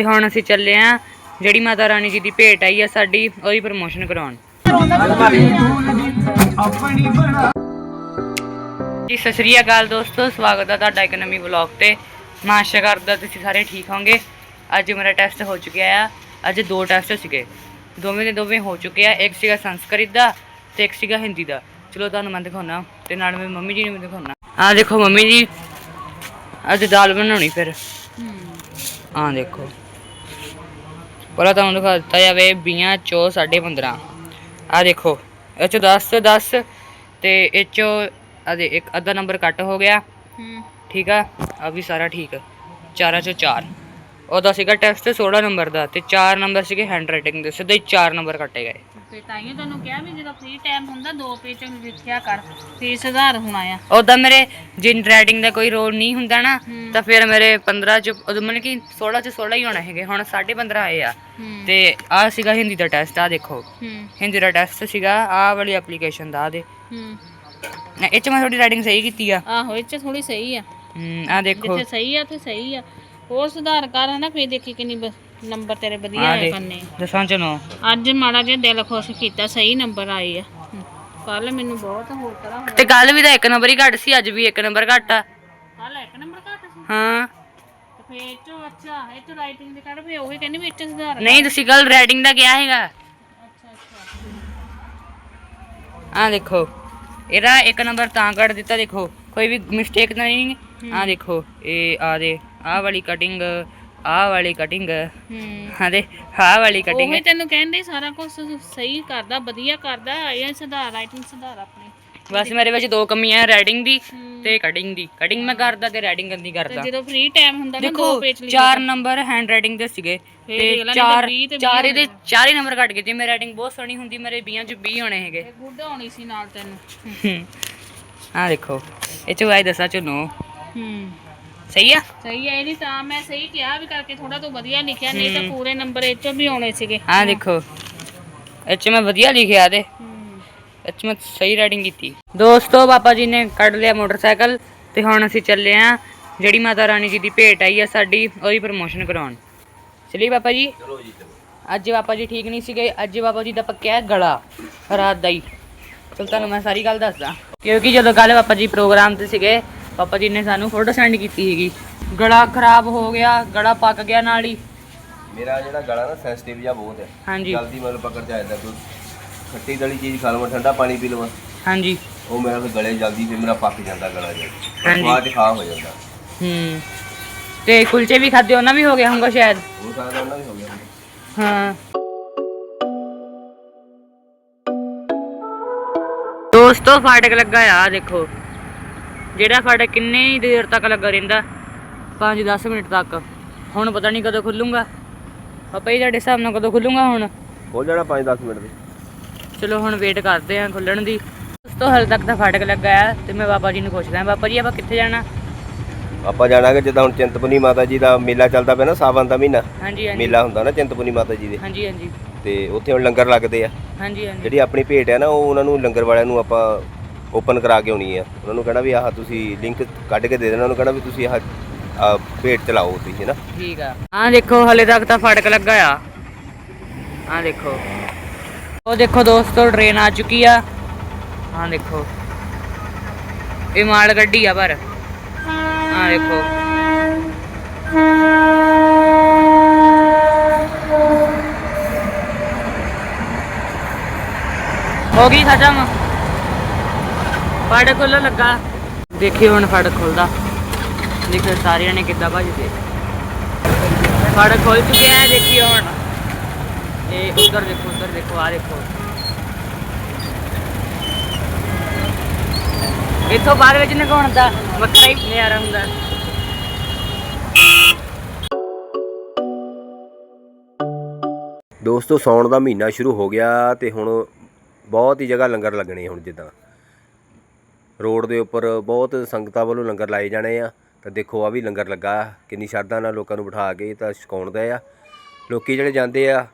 ਤੇ ਹੁਣ ਅਸੀਂ ਚੱਲੇ ਆ ਜਿਹੜੀ ਮਾਤਾ ਰਾਣੀ ਜੀ ਦੀ ਭੇਟ ਆਈ ਆ ਸਾਡੀ ਉਹਦੀ ਪ੍ਰਮੋਸ਼ਨ ਕਰਾਉਣ। ਜੀ ਸਤਿ ਸ਼੍ਰੀ ਅਕਾਲ ਦੋਸਤੋ ਸਵਾਗਤ ਹੈ ਤੁਹਾਡਾ ਇੱਕ ਨਵੀਂ ਵਲੌਗ ਤੇ। ਮੈਂ ਆਸ਼ਾ ਕਰਦਾ ਤੁਸੀਂ ਸਾਰੇ ਠੀਕ ਹੋਵੋਗੇ? ਅੱਜ ਮੇਰਾ ਟੈਸਟ ਹੋ ਚੁੱਕਿਆ ਆ। ਅੱਜ ਦੋ ਟੈਸਟ ਸੀਗੇ। ਦੋਵੇਂ ਦੇ ਦੋਵੇਂ ਹੋ ਚੁੱਕੇ ਆ। ਇੱਕ ਸੀਗਾ ਸੰਸਕ੍ਰਿਤ ਦਾ ਤੇ ਇੱਕ ਸੀਗਾ ਹਿੰਦੀ ਦਾ। ਚਲੋ ਤੁਹਾਨੂੰ ਮੈਂ ਦਿਖਾਉਣਾ ਤੇ ਨਾਲ ਮੇਰੀ ਮੰਮੀ ਜੀ ਨੂੰ ਵੀ ਦਿਖਾਉਣਾ ਆਹ ਦੇਖੋ ਮੰਮੀ ਜੀ ਅੱਜ ਦਾਲ ਬਣਾਉਣੀ ਫਿਰ। ਆਹ ਦੇਖੋ। ਪਹਿਲਾਂ ਤੁਹਾਨੂੰ ਦਿਖਾ ਦਿੱਤਾ ਜਾਵੇ 20 ਚੋਂ 15.5 ਆਹ ਦੇਖੋ ਇਹ ਚੋਂ 10 ਤੋਂ 10 ਤੇ ਇਹ ਚੋਂ ਆ ਦੇ ਇੱਕ ਅੱਧਾ ਨੰਬਰ ਕੱਟ ਹੋ ਗਿਆ। ਠੀਕ ਆ? ਆ ਵੀ ਸਾਰਾ ਠੀਕ। ਆ। ਚਾਰਾਂ ਚੋਂ 4 ਉਹਦਾ ਸੀਗਾ ਟੈਸਟ 16 ਨੰਬਰ ਦਾ ਤੇ 4 ਨੰਬਰ ਸੀਗੇ ਹੈਂਡ ਰਾਈਟਿੰਗ ਦੇ ਸਿੱਧੇ ਹੀ 4 ਨੰਬਰ ਕੱਟੇ ਗਏ। ਤੇ ਤਾਈਓ ਤੁਹਾਨੂੰ ਕਿਹਾ ਵੀ ਜਦੋਂ ਫ੍ਰੀ ਟਾਈਮ ਹੁੰਦਾ ਦੋ ਪੇਜ ਲਿਖਿਆ ਕਰ ਫੇਰ ਸੁਧਾਰ ਹੋਣਾ ਆ ਉਦਾਂ ਮੇਰੇ ਜਿਨ ਰਾਈਟਿੰਗ ਦਾ ਕੋਈ ਰੋਲ ਨਹੀਂ ਹੁੰਦਾ ਨਾ ਹੂੰ। ਤਾਂ ਫਿਰ ਮੇਰੇ 15 ਚ ਉਦੋਂ ਮਤਲਬ ਕਿ 16 ਚ 16 ਹੀ ਹੋਣੇ ਹੈਗੇ ਹੁਣ 15.5 ਆਏ ਆ। ਹੂੰ। ਤੇ ਆ ਸੀਗਾ ਹਿੰਦੀ ਦਾ ਟੈਸਟ ਆ ਦੇਖੋ। ਹੂੰ। ਹਿੰਦੀ ਦਾ ਟੈਸਟ ਸੀਗਾ ਆ ਵਾਲੀ ਐਪਲੀਕੇਸ਼ਨ ਦਾ ਆ ਦੇ। ਹੂੰ। ਇਹ ਚ ਮੈਂ ਥੋੜੀ ਰਾਈਟਿੰਗ ਸਹੀ ਕੀਤੀ ਆ। ਆਹੋ ਇਹ ਚ ਥੋੜੀ ਸਹੀ ਆ। ਆ ਦੇਖੋ। ਜਿੱਥੇ ਸਹੀ ਆ ਤੇ ਸਹੀ ਆ। ਹੋਰ ਸੁਧਾਰ ਕਰ ਹਨਾ ਫੇਰ ਦੇਖੀ ਕਿੰਨੀ ਬ- ਨੰਬਰ ਤੇਰੇ ਵਧੀਆ ਆ ਆਏ ਦੇ ਕਰਨੇ ਦਸਾਂ ਚ ਨੌ ਅੱਜ ਮਾੜਾ ਜਿਹਾ ਦਿਲ ਖੁਸ਼ ਕੀਤਾ ਸਹੀ ਨੰਬਰ ਆਏ ਆ। ਕੱਲ ਮੈਨੂੰ ਬਹੁਤ ਹੋਰ ਤਰ੍ਹਾਂ ਹੋਇਆ। ਤੇ ਕੱਲ ਵੀ ਤਾਂ ਇੱਕ ਨੰਬਰ ਹੀ ਘੱਟ ਸੀ ਅੱਜ ਵੀ ਇੱਕ ਨੰਬਰ ਘੱਟ ਆ। ਕੱਲ ਇੱਕ ਨੰਬਰ ਘੱਟ ਸੀ? ਹਾਂ। ਤੇ ਫੇਰ ਇਹ ਚੋਂ ਅੱਛਾ ਇਹ ਚ ਰਾਈਟਿੰਗ ਦੇ ਕੱਢ ਫੇਰ ਉਹੀ ਕਹਿੰਦੀ ਵੀ ਚ ਸੁਧਾਰ। ਨਹੀਂ ਤੁਸੀਂ ਕੱਲ ਰਾਈਟਿੰਗ ਦਾ ਕਿਹਾ ਹੈਗਾ ਅੱਛਾ ਅੱਛਾ। ਆ ਦੇਖੋ ਇਹਦਾ ਇੱਕ ਨੰਬਰ ਤਾਂ ਕੱਟ ਦਿੱਤਾ ਦੇਖੋ। ਕੋਈ ਵੀ ਮਿਸਟੇਕ ਨਹੀਂ। ਆ ਦੇਖੋ ਇਹ ਆ ਦੇ ਆਹ ਵਾਲੀ ਕਟਿੰਗ ਆਹ ਵਾਲੀ ਕਟਿੰਗ ਹੂੰ। ਹਾਂ ਦੇ ਆਹ ਵਾਲੀ ਕਟਿੰਗ ਉਹੀ ਤੈਨੂੰ ਕਹਿੰਦੇ ਸਾਰਾ ਕੁਝ ਸਹੀ ਕਰਦਾ ਵਧੀਆ ਕਰਦਾ ਇਹ ਸੁਧਾਰ ਰਾਈਟਿੰਗ ਸੁਧਾਰ ਆਪਣੀ। ਬਸ ਮੇਰੇ ਵਿੱਚ ਦੋ ਕਮੀਆਂ ਰਾਈਟਿੰਗ ਦੀ। ਤੇ ਕਟਿੰਗ ਦੀ। ਕਟਿੰਗ ਮੈਂ ਕਰਦਾ ਤੇ ਰਾਈਟਿੰਗ ਗੰਦੀ ਤੇ ਕਰਦਾ ਜਦੋਂ ਫ੍ਰੀ ਟਾਈਮ ਹੁੰਦਾ ਨਾ ਦੋ ਪੇਜ ਲਿਖ ਚਾਰ ਨੰਬਰ ਹੈਂਡ ਰਾਈਟਿੰਗ ਦੇ ਸੀਗੇ। ਤੇ ਚਾਰ ਚਾਰ ਇਹਦੇ ਚਾਰ ਹੀ ਨੰਬਰ ਘਟ ਗਏ ਜੇ ਮੇਰੀ ਰਾਈਟਿੰਗ ਬਹੁਤ ਸੋਹਣੀ ਹੁੰਦੀ ਮੇਰੇ 20 ਚ 20 ਹੋਣੇ ਹੈਗੇ। ਗੁੱਡ ਹੋਣੀ ਸੀ ਨਾਲ ਤੈਨੂੰ। ਆ ਦੇਖੋ ਇਹ ਚ ਵਾਈ ਦਸਾਂ ਚ ਨੋ ਹੂੰ। ਸਹੀ ਆ? ਸਹੀ ਹੈ ਇਹ ਨਹੀਂ ਤਾਂ ਮੈਂ ਸਹੀ ਕਿਹਾ ਵੀ ਕਰਕੇ ਥੋੜਾ ਤੋਂ ਵਧੀਆ ਲਿਖਿਆ ਨਹੀਂ ਤਾਂ ਪੂਰੇ ਨੰਬਰ ਇਹ ਚੋਂ ਵੀ ਆਉਣੇ ਸੀਗੇ। ਆ ਦੇਖੋ। ਇਹ ਚ ਮੈਂ ਵਧੀਆ ਲਿਖਿਆ ਤੇ। ਹੂੰ। ਇਹ 'ਚ ਮੈਂ ਸਹੀ ਰਾਈਡਿੰਗ ਕੀਤੀ। ਦੋਸਤੋ ਪਾਪਾ ਜੀ ਨੇ ਕੱਢ ਲਿਆ ਮੋਟਰਸਾਈਕਲ ਤੇ ਹੁਣ ਅਸੀਂ ਚੱਲੇ ਆ ਜਿਹੜੀ ਮਾਤਾ ਰਾਣੀ ਜੀ ਦੀ ਭੇਟ ਆਈ ਆ ਸਾਡੀ ਉਹਦੀ ਪ੍ਰਮੋਸ਼ਨ ਕਰਾਉਣ। ਚਲੀ ਪਾਪਾ ਜੀ ਅੱਜ ਪਾਪਾ ਜੀ ਠੀਕ ਨਹੀਂ ਸੀਗੇ ਅੱਜ ਪਾਪਾ ਜੀ ਦਾ ਪੱਕਿਆ ਗਲਾ ਰਾਤ ਦਾ ਹੀ। ਚਲ ਤੁਹਾਨੂੰ ਮੈਂ ਸਾਰੀ ਗੱਲ ਦੱਸਦਾ। ਕਿਉਂਕਿ ਜਦੋਂ ਕੱਲ ਪਾਪਾ ਜੀ ਪ੍ਰੋਗਰਾਮ ਤੇ ਸੀਗੇ ਪਾਪਾ ਜੀ ਨੇ ਸਾਨੂੰ ਫੋਟੋ ਸੈਂਡ ਕੀਤੀ ਸੀਗੀ। ਗਲਾ ਖਰਾਬ ਹੋ ਗਿਆ ਗਲਾ ਪੱਕ ਗਿਆ ਨਾਲ ਹੀ। ਮੇਰਾ ਜਿਹੜਾ ਗਲਾ ਨਾ ਸੈਂਸਿਟਿਵ ਜਿਹਾ ਬਹੁਤ ਹੈ। ਹਾਂਜੀ। ਜਲਦੀ ਮਤਲਬ ਪਕੜ ਜਾਂਦਾ ਕੋਈ ਖੱਟੀ ਦਲੀ ਚੀਜ਼ ਖਾ ਲਵਾਂ ਠੰਡਾ ਪਾਣੀ ਪੀ ਲਵਾਂ। ਹਾਂਜੀ। ਉਹ ਮੇਰਾ ਫਿਰ ਗਲੇ ਜਲਦੀ ਫਿਰ ਮੇਰਾ ਪੱਕ ਜਾਂਦਾ ਗਲਾ ਜੀ। ਸਵਾਦ ਖਾ ਹੋ ਜਾਂਦਾ। ਹੂੰ। ਤੇ ਕੁਲਚੇ ਵੀ ਖਾਦੇ ਉਹਨਾਂ ਵੀ ਹੋ ਗਿਆ ਹੋਊਗਾ ਸ਼ਾਇਦ? ਉਹ ਸਾਰਾ ਉਹਨਾਂ ਵੀ ਹੋ ਗਿਆ। ਹਾਂ। ਦੋਸਤੋ ਫਾਟਕ ਲੱਗਾ ਆ ਦੇਖੋ। ਜਿਹੜਾ ਫਾਟਕ ਕਿੰਨੇ ਹੀ ਦੇਰ ਤੱਕ ਲੱਗਾ ਰਹਿੰਦਾ? 5-10 ਮਿੰਟ ਤੱਕ। ਹੁਣ ਪਤਾ ਨਹੀਂ ਕਦੋਂ ਖੁੱਲੂਗਾ। ਪਾਪਾ ਜੀ ਤੁਹਾਡੇ ਹਿਸਾਬ ਨਾਲ ਕਦੋਂ ਖੁੱਲੂਗਾ ਹੁਣ? ਹੋ ਜਾਣਾ 5-10 ਮਿੰਟ ਦੇ ਚਲੋ ਹੁਣ ਵੇਟ ਕਰਦੇ ਆਂ ਖੁੱਲਣ ਦੀ। ਦੋਸਤੋ ਹਾਲੇ ਤੱਕ ਤਾਂ ਫਾਟਕ ਲੱਗਾ ਆ ਤੇ ਮੈਂ ਬਾਬਾ ਜੀ ਨੂੰ ਪੁੱਛਦਾ ਬਾਬਾ ਜੀ ਆਪਾਂ ਕਿੱਥੇ ਜਾਣਾ? ਆਪਾਂ ਜਾਣਾਗੇ ਜਿੱਦਾਂ ਹੁਣ ਚਿੰਤਪੁਰਨੀ ਮਾਤਾ ਜੀ ਦਾ ਮੇਲਾ ਚੱਲਦਾ ਪਿਆ ਨਾ ਸਾਵਨ ਦਾ ਮਹੀਨਾ। ਹਾਂਜੀ ਹਾਂਜੀ। ਮੇਲਾ ਹੁੰਦਾ ਨਾ ਚਿੰਤਪੁਰਨੀ ਮਾਤਾ ਜੀ ਦੇ। ਹਾਂਜੀ ਹਾਂਜੀ। ਤੇ ਉੱਥੇ ਹੁਣ ਲੰਗਰ ਲੱਗਦੇ ਆ। ਹਾਂਜੀ ਹਾਂਜੀ। ਜਿਹੜੀ ਆਪਣੀ ਭੇਟ ਹੈ ਨਾ ਉਹ ਉਹਨਾਂ ਨੂੰ ਲੰਗਰ ਵਾਲਿਆਂ ਨੂੰ ਆਪਾਂ ਓਪਨ ਕਰਾ ਕੇ ਆਉਣੀ ਆ। ਉਹਨਾਂ ਨੂੰ ਕਹਿਣਾ ਵੀ ਆਹ ਤੁਸੀਂ ਲਿੰਕ ਕੱਢ ਕੇ ਦੇ ਦੇਣਾ, ਉਹਨੂੰ ਕਹਿਣਾ ਵੀ ਤੁਸੀਂ ਆਹ ਆਹ ਭੇਟ ਚਲਾਓ ਤੁਸੀਂ ਨਾ? ਠੀਕ ਆ। ਆਹ ਦੇਖੋ, ਹਲੇ ਤੱਕ ਤਾਂ ਫੜਕ ਲੱਗਾ ਆ। ਆਹ ਦੇਖੋ। ਉਹ ਦੇਖੋ ਦੋਸਤੋ ਟ੍ਰੇਨ ਆ ਚੁੱਕੀ ਆ। ਆਹ ਦੇਖੋ। ਇਹ ਮਾਲ ਗੱਡੀ ਆ ਪਰ। ਆਹ ਦੇਖੋ। ਹੋ ਗਈ ਖਤਮ। ਫੜ ਖੁੱਲਣ ਲੱਗਾ। ਦੇਖੀ ਹੁਣ ਫੜ ਖੁੱਲਦਾ ਦੇਖੋ, ਸਾਰਿਆਂ ਨੇ ਕਿੱਦਾਂ ਭੱਜਦੇ। ਫੜਕ ਖੁੱਲ ਚੁੱਕਿਆ ਹੈ ਦੇਖਿਓ ਹੁਣ। ਇਹ ਉਧਰ ਦੇਖੋ ਉਧਰ ਦੇਖੋ ਆ ਦੇਖੋ। ਇੱਥੋਂ ਬਾਹਰ ਵਿੱਚ ਨਿਕਾਉਣ ਦਾ ਵੱਖਰਾ ਹੀ ਨਜ਼ਾਰਾ ਹੁੰਦਾ ਦੋਸਤੋ, ਸੌਣ ਦਾ ਮਹੀਨਾ ਸ਼ੁਰੂ ਹੋ ਗਿਆ ਤੇ ਹੁਣ ਬਹੁਤ ਹੀ ਜਗ੍ਹਾ ਲੰਗਰ ਲੱਗਣੇ ਹੁਣ ਜਿੱਦਾਂ। ਰੋਡ ਦੇ ਉੱਪਰ ਬਹੁਤ ਸੰਗਤਾਂ ਵੱਲੋਂ ਲੰਗਰ ਲਾਏ ਜਾਣੇ ਆ। ਤਾਂ ਦੇਖੋ ਆ ਵੀ ਲੰਗਰ ਲੱਗਾ, ਕਿੰਨੀ ਸ਼ਰਧਾ ਨਾਲ ਲੋਕਾਂ ਨੂੰ ਬਿਠਾ ਕੇ ਤਾਂ ਛਕਾਉਣ ਦਾ ਆ। ਲੋਕੀ ਜਿਹੜੇ ਜਾਂਦੇ ਆ,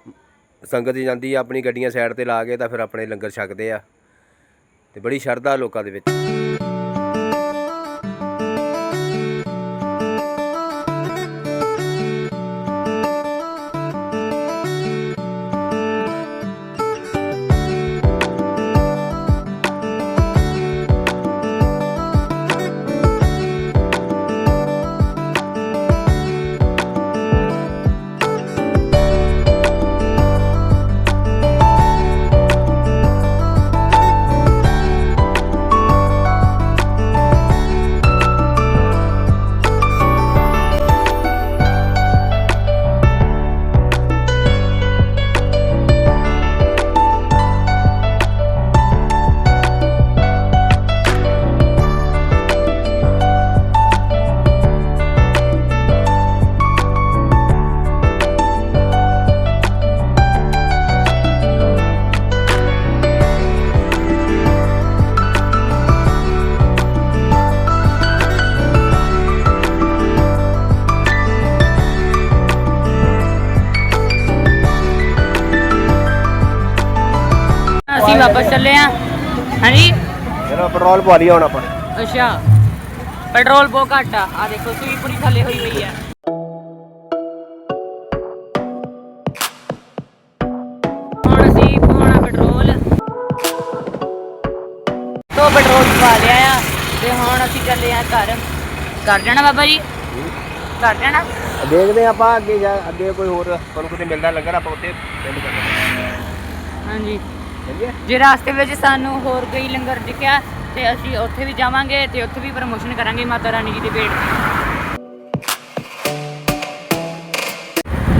ਸੰਗਤ ਜਾਂਦੀ ਆ, ਆਪਣੀ ਗੱਡੀਆਂ ਸਾਈਡ ਤੇ ਲਾ ਕੇ ਤਾਂ ਫਿਰ ਆਪਣੇ ਲੰਗਰ ਛਕਦੇ ਆ। ਤੇ ਬੜੀ ਸ਼ਰਧਾ ਲੋਕਾਂ ਦੇ ਵਿੱਚ। ਵਾਪਸ ਚੱਲੇ ਆ। ਹਾਂਜੀ? ਚਲੋ ਪੈਟਰੋਲ ਪਵਾ ਲਈ ਹੁਣ ਆਪਾਂ। ਅੱਛਾ। ਪੈਟਰੋਲ ਬਹੁਤ ਘੱਟ ਆ। ਆ ਦੇਖੋ ਸੂਈ ਪੂਰੀ ਥੱਲੇ ਹੋਈ ਹੋਈ ਆ। ਹੁਣ ਅਸੀਂ ਪਾਉਣਾ ਪੈਟਰੋਲ। ਤੋਂ ਪੈਟਰੋਲ ਪਾ ਲਿਆ ਆ ਤੇ ਹੁਣ ਅਸੀਂ ਚੱਲੇ ਆ ਘਰ। ਘਰ ਜਾਣਾ ਬਾਬਾ ਜੀ? ਘਰ ਜਾਣਾ? ਦੇਖਦੇ ਹਾਂ ਆਪਾਂ ਅੱਗੇ ਜਾ ਅੱਗੇ ਕੋਈ ਹੋਰ ਆਪਾਂ ਨੂੰ ਕਿਤੇ ਮਿਲਦਾ ਲੰਗਰ ਆਪਾਂ ਉੱਥੇ ਪਿੰਡ ਕਰਦੇ ਹਾਂਜੀ। ਜੇ ਰਾਸਤੇ ਵਿੱਚ ਸਾਨੂੰ ਹੋਰ ਕੋਈ ਲੰਗਰ ਦਿਖਿਆ ਤੇ ਅਸੀਂ ਉੱਥੇ ਵੀ ਜਾਵਾਂਗੇ ਤੇ ਉੱਥੇ ਵੀ ਪ੍ਰਮੋਸ਼ਨ ਕਰਾਂਗੇ ਮਾਤਾ ਰਾਣੀ ਜੀ ਦੇ ਪੇਟ ਦੀ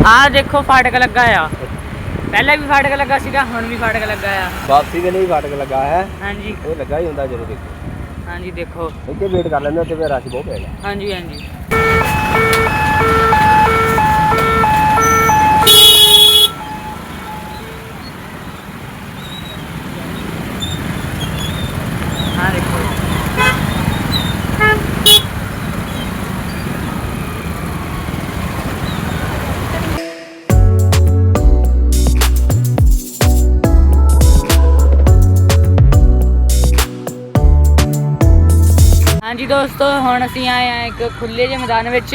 ਆਹ ਦੇਖੋ ਫਾਟਕ ਲੱਗਾ ਆ। ਪਹਿਲਾਂ ਵੀ ਫਾਟਕ ਲੱਗਾ ਸੀਗਾ ਹੁਣ ਵੀ ਫਾਟਕ ਲੱਗਾ ਆ। ਵਾਪਸੀ ਵੇਲੇ ਹੀ ਫਾਟਕ ਲੱਗਾ ਹੈ। ਹਾਂਜੀ। ਇਹ ਲੱਗਾ ਹੀ ਹੁੰਦਾ ਜਦੋਂ ਦੇਖੋ। ਹਾਂਜੀ ਦੇਖੋ। ਇੱਥੇ ਵੇਟ ਕਰ ਲੈਂਦੇ ਉੱਥੇ ਫਿਰ ਰਸ਼ ਬਹੁਤ ਪਏਗਾ ਹਾਂਜੀ ਹਾਂਜੀ। ਹਾਂਜੀ ਦੋਸਤੋ ਹੁਣ ਅਸੀਂ ਆਏ ਆ ਇੱਕ ਖੁੱਲੇ ਜਿਹੇ ਮੈਦਾਨ ਵਿੱਚ।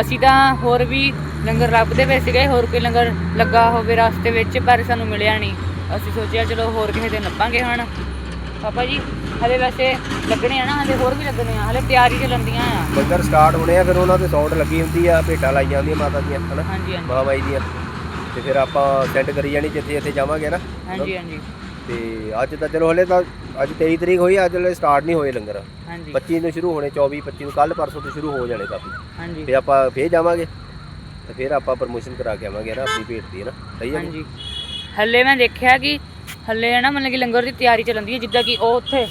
ਅਸੀਂ ਤਾਂ ਹੋਰ ਵੀ ਲੰਗਰ ਲੱਭਦੇ ਪਏ ਸੀਗੇ ਹੋਰ ਕੋਈ ਲੰਗਰ ਲੱਗਾ ਹੋਵੇ ਰਸਤੇ ਵਿੱਚ ਪਰ ਸਾਨੂੰ ਮਿਲਿਆ ਨਹੀਂ। ਅਸੀਂ ਸੋਚਿਆ ਚਲੋ ਹੋਰ ਕਿਸੇ ਦਿਨ ਲੱਭਾਂਗੇ ਹੁਣ। ਪਾਪਾ ਜੀ ਹਲੇ ਵੈਸੇ ਲੱਗਣੇ ਆ ਨਾ ਹਲੇ ਹੋਰ ਵੀ ਲੱਗਣੇ ਆ ਹਲੇ ਤਿਆਰੀ ਚੱਲਦੀਆਂ ਆ। ਲੰਗਰ ਸਟਾਰਟ ਹੋਣੇ ਆ ਫਿਰ ਉਹਨਾਂ ਤੇ ਸਾਊਂਡ ਲੱਗੀ ਹੁੰਦੀ ਆ ਭੇਟਾਂ ਲਾਈ ਜਾਂਦੀਆਂ ਮਾਤਾ ਦੀਆਂ ਹਨਾ? ਹਾਂਜੀ ਹਾਂਜੀ। ਮਾਂ ਬਾਈ ਦੀਆਂ। ਤੇ ਫਿਰ ਆਪਾਂ ਸੈਂਡ ਕਰੀ ਜਾਣੀ ਜਿੱਥੇ ਜਿੱਥੇ ਜਾਵਾਂਗੇ ਨਾ ਹਾਂਜੀ ਹਾਂਜੀ। ਤੇ ਅੱਜ ਤਾਂ ਚਲੋ ਹਲੇ ਤਾਂ ਅੱਜ 23 ਤਰੀਕ ਹੋਈ ਅੱਜ ਹਲੇ ਸਟਾਰਟ ਨਹੀਂ ਹੋਏ ਲੰਗਰ। ਹਾਂਜੀ। 25 ਨੂੰ ਸ਼ੁਰੂ ਹੋਣੇ 24 25 ਨੂੰ ਕੱਲ ਪਰਸੋਂ ਤੋਂ ਸ਼ੁਰੂ ਹੋ ਜਾਣੇ ਕਾਫੀ। ਹਾਂਜੀ। ਤੇ ਆਪਾਂ ਫੇਰ ਜਾਵਾਂਗੇ ਤੇ ਫਿਰ ਆਪਾਂ ਪ੍ਰਮੋਸ਼ਨ ਕਰਾ ਕੇ ਆਵਾਂਗੇ ਨਾ ਆਪਣੀ ਭੇਟ ਦੀ ਨਾ? ਸਹੀ ਹੈ ਹਾਂਜੀ। ਹੱਲੇ ਮੈਂ ਦੇਖਿਆ ਕਿ ਹੱਲੇ ਹੈ ਨਾ ਮਤਲਬ ਕਿ ਲੰਗਰ ਦੀ ਤਿਆਰੀ ਚੱਲਦੀ ਹੈ ਜਿੱਦਾਂ ਕਿ ਉਹ ਉੱਥੇ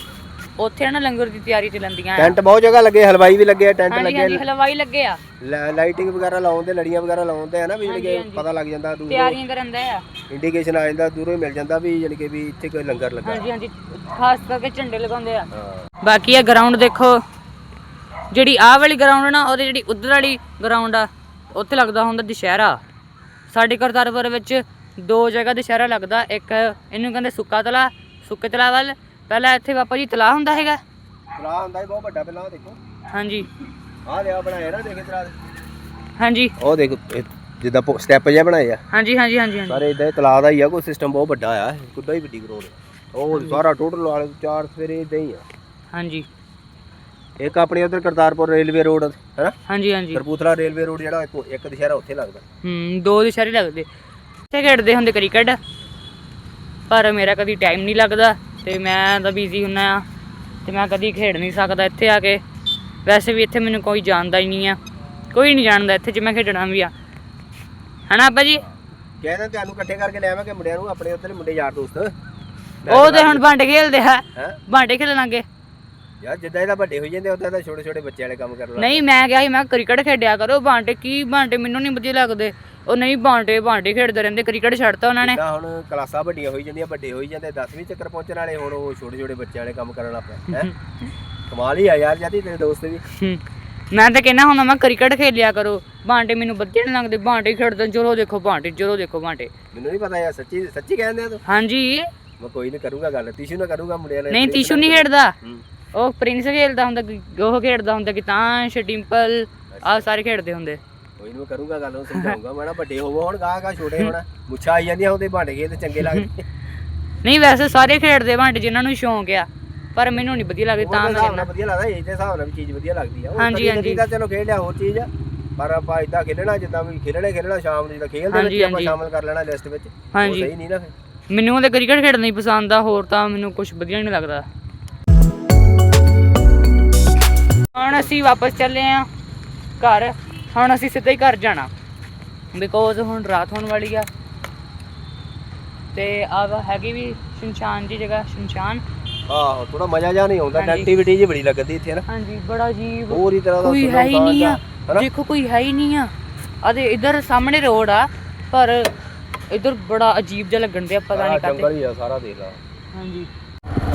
ਉੱਥੇ ਨਾ ਲੰਗਰ ਦੀ ਤਿਆਰੀ ਚੱਲਦੀਆਂ ਆ। ਟੈਂਟ ਬਹੁਤ ਜਗ੍ਹਾ ਲੱਗੇ ਹਲਵਾਈ ਵੀ ਲੱਗੇ ਆ ਟੈਂਟ ਹਾਂਜੀ ਲੱਗੇ ਹਾਂਜੀ ਹਲਵਾਈ ਲੱਗੇ ਆ। ਲਾਈਟਿੰਗ ਵਗੈਰਾ ਲਾਉਂਦੇ ਲੜੀਆਂ ਵਗੈਰਾ ਲਾਉਂਦੇ ਆ ਨਾ ਵੀ ਕਿ ਹਾਂਜੀ। ਪਤਾ ਲੱਗ ਜਾਂਦਾ ਦੂਰੋਂ। ਤਿਆਰੀਆਂ ਕਰਨ ਦੇ ਆ। ਇੰਡੀਕੇਸ਼ਨ ਆ ਜਾਂਦਾ ਦੂਰੋਂ ਹੀ ਮਿਲ ਜਾਂਦਾ ਵੀ ਜਾਣੀ ਕਿ ਵੀ ਇੱਥੇ ਕੋਈ ਲੰਗਰ ਲੱਗਾ। ਹਾਂਜੀ ਹਾਂਜੀ। ਖਾਸ ਕਰਕੇ ਝੰਡੇ ਲਗਾਉਂਦੇ ਆ। ਹਾਂ। ਬਾਕੀ ਇਹ ਗਰਾਊਂਡ ਦੇਖੋ ਜਿਹੜੀ ਆਹ ਵਾਲੀ ਗਰਾਊਂਡ ਨਾ ਉਹਦੇ ਜਿਹੜੀ ਉਧਰ ਵਾਲੀ ਗਰਾਊਂਡ ਆ ਉੱਥੇ ਲੱਗਦਾ ਹੁੰਦਾ ਦੁਸ਼ਹਿਰਾ। ਸਾਡੇ ਕਰਤਾਰਪੁਰ ਵਿੱਚ ਦੋ ਜਗ੍ਹਾ ਦੁਸ਼ਹਿਰਾ ਲੱਗਦਾ ਇੱਕ ਇਹਨੂੰ ਕਹਿੰਦੇ ਸੁੱਕਾ ਤਲਾ ਸੁੱਕੇ ਤਲਾ ਵੱਲ ਪਹਿਲਾਂ ਇੱਥੇ ਬਾਪਾ ਜੀ ਤਲਾ ਹੁੰਦਾ ਹੈਗਾ। ਤਲਾ ਹੁੰਦਾ ਹੀ ਬਹੁਤ ਵੱਡਾ ਪਹਿਲਾਂ ਆਹ ਦੇਖੋ। ਹਾਂਜੀ। ਆਹ ਲਿਆ ਬਣਾਇਆ ਨਾ ਦੇਖੇ ਤਲਾ ਹਾਂਜੀ। ਉਹ ਦੇਖ ਇਹ ਜਿੱਦਾਂ ਸਟੈਪ ਜਿਹਾ ਬਣਾਏ ਆ ਹਾਂਜੀ ਹਾਂਜੀ ਹਾਂਜੀ। ਹਾਂਜੀ ਸਾਰੇ ਇਦਾਂ ਤਲਾ ਦਾ ਹੀ ਆ ਕੋਈ ਸਿਸਟਮ ਬਹੁਤ ਵੱਡਾ ਆ ਕੁੱਡਾ ਹੀ ਵੱਡੀ ਗਰਾਊਂਡ ਉਹ ਸਾਰਾ ਟੋਟਲ ਵਾਲੇ ਚਾਰ ਸਵੇਰੇ ਇਦਾਂ ਹੀ ਆ। ਹਾਂਜੀ। ਇੱਕ ਆਪਣੇ ਉਧਰ ਕਰਤਾਰਪੁਰ ਰੇਲਵੇ ਰੋਡ ਹੈ ਨਾ ਹਾਂਜੀ ਹਾਂਜੀ। ਕਰਪੂਥਲਾ ਰੇਲਵੇ ਰੋਡ ਜਿਹੜਾ ਇੱਕ ਇੱਕ ਦੁਸ਼ਹਿਰਾ ਉੱਥੇ ਲੱਗਦਾ। ਹੂੰ ਦੋ ਦੁਸ਼ਹਿਰੇ ਲੱਗਦੇ। ਤੇ ਖੇਡਦੇ ਹੁੰਦੇ ਕ੍ਰਿਕਟ। ਪਰ ਮੇਰਾ ਕਦੀ ਟਾਈਮ ਨਹੀਂ ਲੱਗਦਾ। ਤੇ ਮੈਂ ਤਾਂ ਬਿਜ਼ੀ ਹੁੰਨਾ ਆ ਤੇ ਮੈਂ ਕਦੀ ਖੇਡ ਨਹੀਂ ਸਕਦਾ ਇੱਥੇ ਆ ਕੇ। ਵੈਸੇ ਵੀ ਇੱਥੇ ਮੈਨੂੰ ਕੋਈ ਜਾਣਦਾ ਹੀ ਨਹੀਂ ਆ। ਕੋਈ ਨਹੀਂ ਜਾਣਦਾ ਇੱਥੇ ਜੇ ਮੈਂ ਖੇਡਣਾ ਵੀ ਆ। ਹਨਾ ਅੱਬਾ ਜੀ? ਕਹਿੰਦੇ ਤੁਹਾਨੂੰ ਇਕੱਠੇ ਕਰਕੇ ਲੈ ਆਵਾਂਗੇ ਮੁੰਡਿਆਂ ਨੂੰ ਆਪਣੇ ਉੱਧਰ ਮੁੰਡੇ ਯਾਰ ਦੋਸਤ। ਉਹ ਤੇ ਹੁਣ ਬਾਂਟੇ ਖੇਲਦੇ ਆ। ਹੈ? ਬਾਂਟੇ ਖੇਲਣ ਲੱਗੇ ਯਾਰ ਜਿੱਦਾਂ ਇਹਦਾ ਵੱਡੇ ਹੋਈ ਜਾਂਦੇ ਉਦਾਂ ਤਾਂ ਛੋਟੇ ਛੋਟੇ ਬੱਚੇ ਵਾਲੇ ਕੰਮ ਕਰਨ ਲੱਗ ਨਹੀਂ ਮੈਂ ਕਿਹਾ ਸੀ ਮੈਂ ਕ੍ਰਿਕਟ ਖੇਡਿਆ ਕਰੋ ਬਾਂਟੇ ਕੀ ਬਾਂਟੇ ਮੈਨੂੰ ਨਹੀਂ ਵਧੀਆ ਲੱਗਦੇ। ਉਹ ਨਹੀਂ ਬਾਂਟੇ ਬਾਂਟੇ ਖੇਡਦੇ ਰਹਿੰਦੇ ਕ੍ਰਿਕਟ ਛੱਡਤਾ ਉਹਨਾਂ ਨੇ। ਜਿੱਦਾਂ ਹੁਣ ਕਲਾਸਾਂ ਵੱਡੀਆਂ ਹੋਈ ਜਾਂਦੀਆਂ ਵੱਡੇ ਹੋਈ ਜਾਂਦੇ 10ਵੀਂ ਚੱਕਰ ਪਹੁੰਚਣ ਵਾਲੇ ਹੁਣ ਉਹ ਛੋਟੇ ਛੋਟੇ ਬੱਚੇ ਵਾਲੇ ਕੰਮ ਕਰਨ ਲੱਗ ਪਏ ਹੈ। ਕਮਾਲ ਹੀ ਆ ਯਾਰ ਜਦੀ ਤੇਰੇ ਦੋਸਤ ਵੀ ਹੂੰ। ਮੈਂ ਤਾਂ ਕਹਿੰਦਾ ਹੁੰਦਾ ਮੈਂ ਕ੍ਰਿਕਟ ਖੇਲਿਆ ਕਰੋ ਬਾਂਟੇ ਮੈਨੂੰ ਵਧੀਆ ਨਹੀਂ ਲੱਗਦੇ ਬਾਂਟੇ ਖੇਡਦੇ ਚਲੋ ਦੇਖੋ ਬਾਂਟੇ ਚਲੋ ਦੇਖੋ ਬਾਂਟੇ। ਮੈਨੂੰ ਨਹੀਂ ਪਤਾ ਯਾਰ ਸੱਚੀ ਸੱਚੀ ਕਹਿੰਦੇ ਆ ਤੂੰ? ਹਾਂਜੀ। ਮੈਂ ਕੋਈ ਨਹੀਂ ਕਰੂੰਗਾ ਗੱਲ ਤੀਸ਼ੂ ਨਾਲ ਕਰੂੰਗਾ ਮੁੰਡਿਆਂ ਨਾਲ ਨਹੀਂ ਤੀਸ਼ੂ ਨਹੀਂ ਖੇਡਦਾ। ਹੂੰ। ਉਹ ਪ੍ਰਿੰਸ ਖੇਡਦਾ ਹੁੰਦਾ ਉਹ ਖੇਡਦਾ ਹੁੰਦਾ ਕਿਤਾਂਸ਼ ਡਿੰਪਲ ਆ ਸਾਰੇ ਖੇਡਦੇ ਹੁੰਦੇ। ਕੋਈ ਮੈਂ ਕਰੂੰਗਾ ਗੱਲ ਉਹ ਸਮਝਾਉਂਗਾ ਮੈਂ ਨਾ ਵੱਡੇ ਹੋਵੋ ਹੁਣ ਗਾਹ ਗਾਹ ਛੋਟੇ ਹੋਣਾ ਮੁੱਛਾਂ ਆਈ ਜਾਂਦੀਆਂ ਉਹਦੇ ਭਾਂਡੇ ਖੇਡ ਤੇ ਚੰਗੇ ਲੱਗਦੇ। ਨਹੀਂ ਵੈਸੇ ਸਾਰੇ ਖੇਡਦੇ ਬਾਂਟੇ ਜਿਨ੍ਹਾਂ ਨੂੰ ਸ਼ੌਂਕ ਆ ਪਰ ਮੈਨੂੰ ਨਹੀਂ ਵਧੀਆ ਲੱਗਦੇ ਤਾਂ ਉਹਦੇ ਨਾਲ ਵਧੀਆ ਲੱਗਦਾ ਇਹ ਦੇ ਹਿਸਾਬ ਨਾਲ ਵੀ ਚੀਜ਼ ਵਧੀਆ ਲੱਗਦੀ ਆ। ਹਾਂਜੀ, ਹਾਂਜੀ। ਤਾਂ ਚਲੋ ਖੇਡ ਲਿਆ ਹੋਰ ਚੀਜ਼ ਆ ਪਰ ਆਪਾਂ ਇਦਾਂ ਖੇਡਣਾ ਜਿੱਦਾਂ ਵੀ ਖੇਡਣੇ ਖੇਡਣਾ ਸ਼ਾਮ ਨੂੰ ਜਿੱਦਾਂ ਖੇਡਦੇ ਵਿੱਚ ਆਪਾਂ। ਸ਼ਾਮਲ ਕਰ ਲੈਣਾ ਲਿਸਟ ਵਿੱਚ। ਹਾਂਜੀ। ਸਹੀ ਨਹੀਂ ਨਾ ਫਿਰ। ਮੈਨੂੰ ਤਾਂ ਕ੍ਰਿਕਟ ਖੇਡਣਾ ਹੀ ਪਸੰਦ ਆ ਹੋਰ ਤਾਂ ਮੈਨੂੰ ਕੁਝ ਵਧੀਆ ਨਹੀਂ ਲੱਗਦਾ। ਹੁਣ ਅਸੀਂ ਵਾਪਸ ਚੱਲੇ ਆ ਘਰ। ਹੁਣ ਅਸੀਂ ਸਿੱਧਾ ਹੀ ਘਰ ਜਾਣਾ। ਬਿਕੋਜ਼ ਹੁਣ ਰਾਤ ਹੋਣ ਵਾਲੀ ਆ। ਤੇ ਆ ਹੈਗੀ ਵੀ ਸ਼ਮਸ਼ਾਨ ਦੀ ਜਗ੍ਹਾ ਸ਼ਮਸ਼ਾਨ। ਆਹੋ ਥੋੜਾ ਮਜ਼ਾ ਜਿਹਾ ਨਹੀਂ ਆਉਂਦਾ ਹਾਂਜੀ। ਐਕਟੀਵਿਟੀ ਜੀ ਬੜੀ ਲੱਗਦੀ ਇੱਥੇ ਨਾ ਹਾਂਜੀ ਬੜਾ ਅਜੀਬ। ਹੋਰ ਹੀ ਤਰ੍ਹਾਂ ਦਾ ਕੋਈ ਹੈ ਹੀ ਨਹੀਂ ਆ। ਹਨਾ? ਦੇਖੋ ਕੋਈ ਹੈ ਹੀ ਨਹੀਂ ਆ। ਅਦੇ ਇਧਰ ਸਾਹਮਣੇ ਰੋਡ ਆ ਪਰ ਇਧਰ ਬੜਾ ਅਜੀਬ ਜਿਹਾ ਲੱਗਣ ਦਿਆ ਪਤਾ ਸਾਰਾ ਨਹੀਂ ਕਾਤੇ ਜੰਗਲ ਹੀ ਆ ਸਾਰਾ ਦੇਖ ਲਾ। ਹਾਂਜੀ।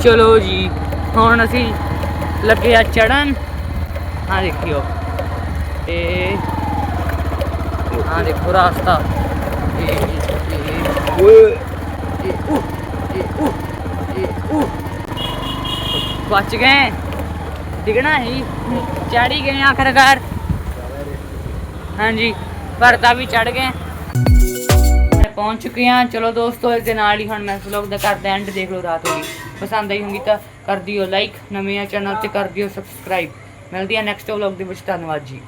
ਚਲੋ ਜੀ ਹੁਣ ਅਸੀਂ ਲੱਗੇ ਆ ਚੜਨ ਆ ਦੇਖਿਓ। ਤੇ ਆ ਦੇਖੋ ਰਾਸਤਾ। ਇਹ ਇਹ ਓਏ। ਇਹ ਉਹ, ਇਹ ਉਹ, ਬਚ ਗਏ। ਦਿਖਣਾ ਹੀ ਚੜੀ ਗਏ ਆਖਰਕਾਰ। ਹਾਂਜੀ ਭਰਤਾ ਵੀ ਚੜ ਗਏ। ਪਹੁੰਚ ਚੁੱਕੇ ਹਾਂ। ਚਲੋ ਦੋਸਤੋ ਇਸ ਦੇ ਨਾਲ ਹੀ ਹੁਣ ਮੈਂ ਵਲੌਗ ਦਾ ਕਰਦੇ ਐਂਡ ਦੇਖ ਲਓ ਰਾਤ ਹੋ ਗਈ। ਪਸੰਦ ਆਈ ਹੋਊਗੀ ਤਾਂ ਕਰ ਦਿਓ ਲਾਈਕ ਨਵੇਂ ਚੈਨਲ ਤੇ ਕਰ ਦਿਓ ਸਬਸਕ੍ਰਾਈਬ ਮਿਲਦੀ ਹੈ ਨੈਕਸਟ ਵਲੌਗ ਦੇ ਵਿੱਚ ਧੰਨਵਾਦ ਜੀ।